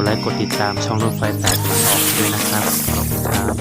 ดไลค์กดติดตามช่องรถไฟสายตะวันออกด้วยนะครับ ขอบคุณครับ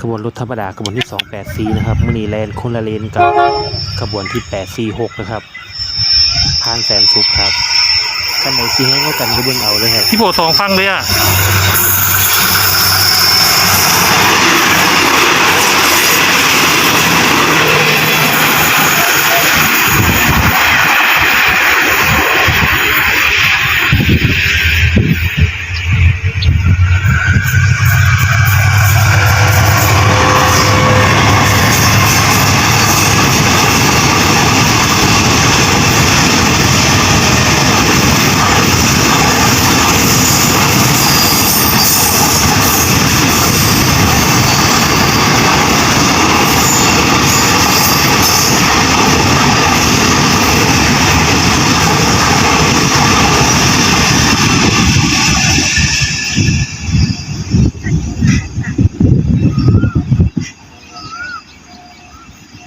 ขบวนรถธรรมดาขบวนที่ 284นะครับมือนีแลนคนละเลนกับขบวนที่846นะครับพานแสนสุขครับกันไหนซีให้ก็กันก็เบิ่งเอาเลยครับ พี่โบสองฟังเลยอะ